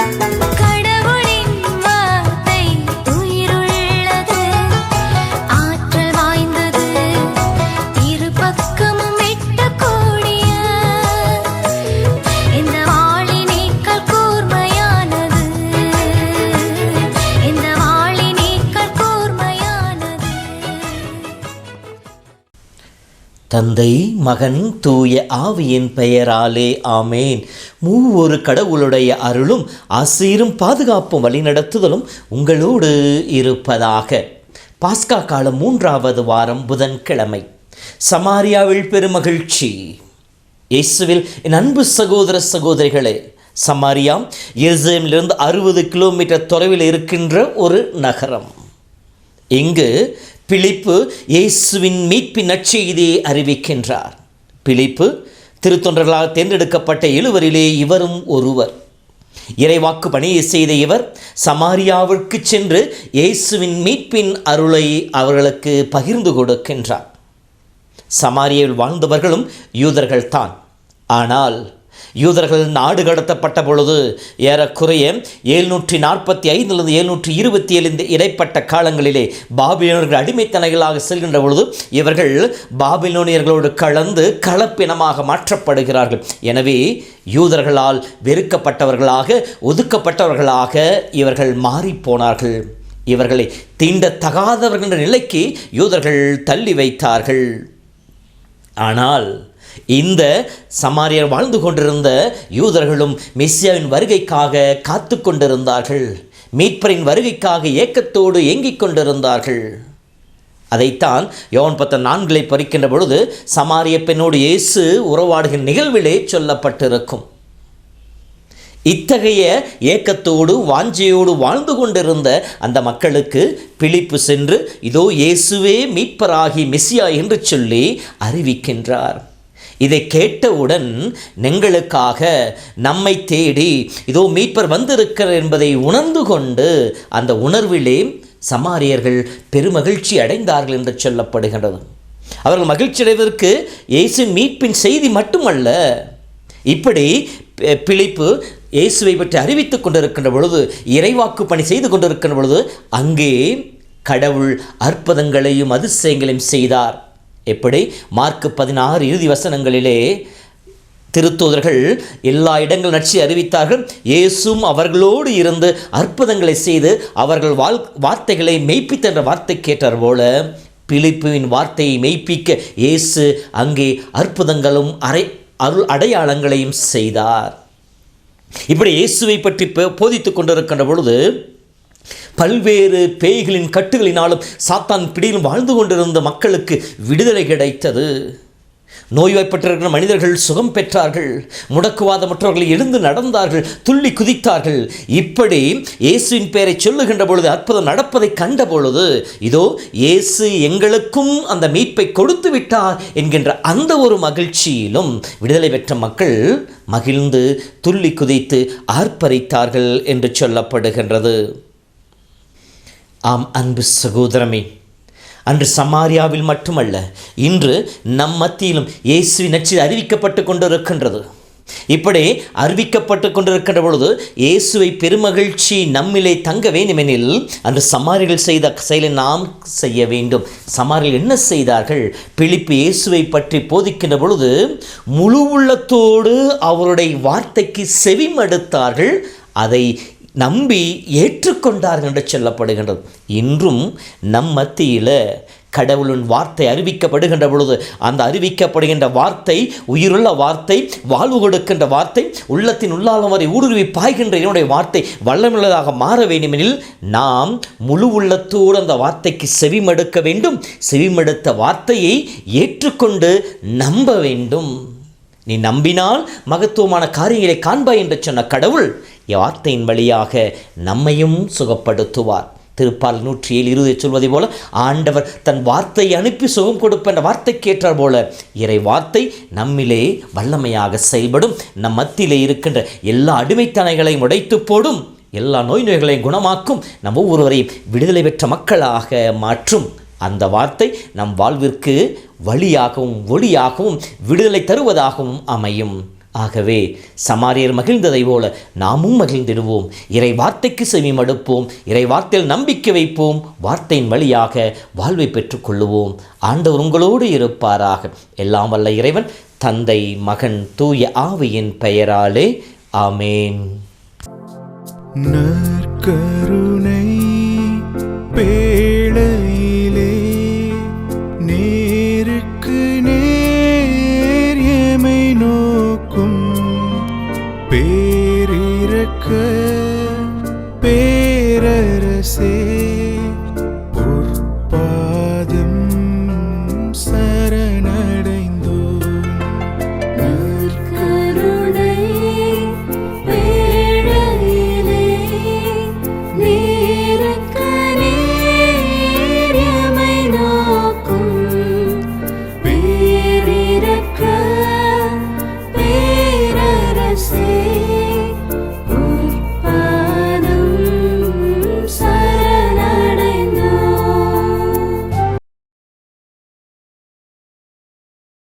கடவுளின் தந்தை மகன் தூய ஆவியின் பெயராலே ஆமேன். மூவொரு கடவுளுடைய அருளும் ஆசீரும் பாதுகாப்பும் வழிநடத்துதலும் உங்களோடு இருப்பதாக. பாஸ்கா காலம் மூன்றாவது வாரம் புதன்கிழமை. சமாரியாவில் பெருமகிழ்ச்சி. இயேசுவில் என் அன்பு சகோதர சகோதரிகளே சமாரியா எருசலேமிலிருந்து அறுபது கிலோமீட்டர் தொலைவில் இருக்கின்ற ஒரு நகரம். இங்கு பிலிப்பு இயேசுவின் மீட்பின் நற்செய்தியை அறிவிக்கின்றார். பிலிப்பு திருத்தொண்டர்களால் தேர்ந்தெடுக்கப்பட்ட எழுவரிலே இவரும் ஒருவர். இறைவாக்கு பணியை செய்த இவர் சமாரியாவிற்கு சென்று இயேசுவின் மீட்பின் அருளை அவர்களுக்கு பகிர்ந்து கொடுக்கின்றார். சமாரியாவில் வாழ்ந்தவர்களும் யூதர்கள்தான். ஆனால் யூதர்கள் நாடு கடத்தப்பட்ட பொழுது ஏறக்குறைய எழுநூற்றி நாற்பத்தி ஐந்திலிருந்து எழுநூற்றி இருபத்தி ஏழு இடைப்பட்ட காலங்களிலே பாபிலோனியர்கள் அடிமைத்தனைகளாக செல்கின்ற பொழுது இவர்கள் பாபிலோனியர்களோடு கலந்து கலப்பினமாக மாற்றப்படுகிறார்கள். எனவே யூதர்களால் வெறுக்கப்பட்டவர்களாக ஒதுக்கப்பட்டவர்களாக இவர்கள் மாறிப்போனார்கள். இவர்களை தீண்டத்தகாதவர்கள் நிலைக்கு யூதர்கள் தள்ளி வைத்தார்கள். ஆனால் இந்த சமாரியர் வாழ்ந்து கொண்டிருந்த யூதர்களும் மெஸ்ஸியாவின் வருகைக்காக காத்து கொண்டிருந்தார்கள். மீட்பரின் வருகைக்காக ஏக்கத்தோடு ஏங்கிக் கொண்டிருந்தார்கள். அதைத்தான் யோன் பத்த நான்களை பறிக்கின்ற பொழுது சமாரிய பெண்ணோடு இயேசு உறவாடுகிற நிகழ்விலே சொல்லப்பட்டிருக்கும். இத்தகைய ஏக்கத்தோடு வாஞ்சையோடு வாழ்ந்து கொண்டிருந்த அந்த மக்களுக்கு பிழிப்பு சென்று இதோ இயேசுவே மீட்பராகி மெஸ்ஸியா என்று சொல்லி அறிவிக்கின்றார். இதை கேட்டவுடன் எங்களுக்காக நம்மை தேடி இதோ மீட்பர் வந்திருக்கிறார் என்பதை உணர்ந்து கொண்டு அந்த உணர்விலே சமாரியர்கள் பெருமகிழ்ச்சி அடைந்தார்கள் என்று சொல்லப்படுகின்றது. அவர்கள் மகிழ்ச்சி அடைவதற்கு இயேசு மீட்பின் செய்தி மட்டுமல்ல இப்படி பிழைப்பு இயேசுவை பற்றி அறிவித்துக் கொண்டிருக்கின்ற பொழுது இறைவாக்கு பணி செய்து கொண்டிருக்கின்ற பொழுது அங்கே கடவுள் அற்புதங்களையும் அதிசயங்களையும் செய்தார். எப்படி? மார்க்கு பதினாறு இறுதி வசனங்களிலே திருத்தூதர்கள் எல்லா இடங்கள் நட்சி அறிவித்தார்கள். இயேசும் அவர்களோடு இருந்து அற்புதங்களை செய்து அவர்கள் வாழ் வார்த்தைகளை மெய்ப்பித்த என்ற வார்த்தை கேட்டார் போல பிலிப்புவின் வார்த்தையை மெய்ப்பிக்க இயேசு அங்கே அற்புதங்களும் அரை அருள் அடையாளங்களையும் செய்தார். இப்படி இயேசுவை பற்றி போதித்து கொண்டிருக்கின்ற பொழுது பல்வேறு பேய்களின் கட்டுகளினாலும் சாத்தான் பிடியிலும் வாழ்ந்து கொண்டிருந்த மக்களுக்கு விடுதலை கிடைத்தது. நோய்வாய்ப்பட்டிருக்கிற மனிதர்கள் சுகம் பெற்றார்கள். முடக்குவாதமற்றவர்கள் எழுந்து நடந்தார்கள். துள்ளி குதித்தார்கள். இப்படி இயேசுவின் பெயரை சொல்லுகின்ற பொழுது அற்புதம் நடப்பதை கண்ட பொழுது இதோ இயேசு எங்களுக்கும் அந்த மீட்பை கொடுத்து விட்டார் என்கின்ற அந்த ஒரு மகிழ்ச்சியிலும் விடுதலை பெற்ற மக்கள் மகிழ்ந்து துள்ளி குதித்து ஆர்ப்பரித்தார்கள் என்று சொல்லப்படுகின்றது. ஆம் அன்பு சகோதரமே. அன்று சமாரியாவில் மட்டுமல்ல இன்று நம் மத்தியிலும் இயேசுவின் நச்சு அறிவிக்கப்பட்டு கொண்டிருக்கின்றது. இப்படி அறிவிக்கப்பட்டு கொண்டிருக்கின்ற பொழுது இயேசுவை பெருமகிழ்ச்சி நம்மிலே தங்க வேண்டுமெனில் அன்று சமாரிகள் செய்த செயலை நாம் செய்ய வேண்டும். சமாரிகள் என்ன செய்தார்கள்? பிழிப்பு இயேசுவை பற்றி போதிக்கின்ற பொழுது முழு உள்ளத்தோடு அவருடைய வார்த்தைக்கு செவிமடுத்தார்கள். அதை நம்பி ஏற்றுக்கொண்டார்கள் என்று சொல்லப்படுகின்றது. இன்றும் நம் மத்தியில் கடவுளின் வார்த்தை அறிவிக்கப்படுகின்ற பொழுது அந்த அறிவிக்கப்படுகின்ற வார்த்தை உயிருள்ள வார்த்தை வாழ்வு கொடுக்கின்ற வார்த்தை உள்ளத்தின் உள்ளாலம் வரை ஊடுருவி பாய்கின்ற என்னுடைய வார்த்தை வல்லமுள்ளதாக மாற வேண்டுமெனில் நாம் முழு உள்ளத்தோடு அந்த வார்த்தைக்கு செவிமடுக்க வேண்டும். செவிமடுத்த வார்த்தையை ஏற்றுக்கொண்டு நம்ப வேண்டும். நீ நம்பினால் மகத்துவமான காரியங்களை காண்பாய் என்று சொன்ன கடவுள் வார்த்தையின் வழியாக நம்மையும் சுகப்படுத்துவார். திருப்பால் நூற்றி ஏழு இருபதை சொல்வதை போல ஆண்டவர் தன் வார்த்தையை அனுப்பி சுகம் கொடுப்ப வார்த்தை கேட்டார் போல இறை வார்த்தை நம்மிலே வல்லமையாக செயல்படும் நம் மத்தியிலே இருக்கின்ற எல்லா அடிமைத்தனைகளையும் உடைத்து போடும் எல்லா நோய் நோய்களையும் குணமாக்கும் நம் ஒவ்வொருவரையும் விடுதலை பெற்ற மக்களாக மாற்றும். அந்த வார்த்தை நம் வாழ்விற்கு வழியாகவும் ஒளியாகவும் விடுதலை தருவதாகவும் அமையும். ஆகவே சமாரியர் மகிழ்ந்ததை போல நாமும் மகிழ்ந்திடுவோம். இறை வார்த்தைக்கு செவி மடுப்போம் இறை வார்த்தையில் நம்பிக்கை வைப்போம். வார்த்தையின் வழியாக வாழ்வை பெற்றுக்கொள்ளுவோம். ஆண்டவர் உங்களோடு இருப்பாராக. எல்லாம் வல்ல இறைவன் தந்தை மகன் தூய ஆவியின் பெயராலே. ஆமேன். நற்கருணை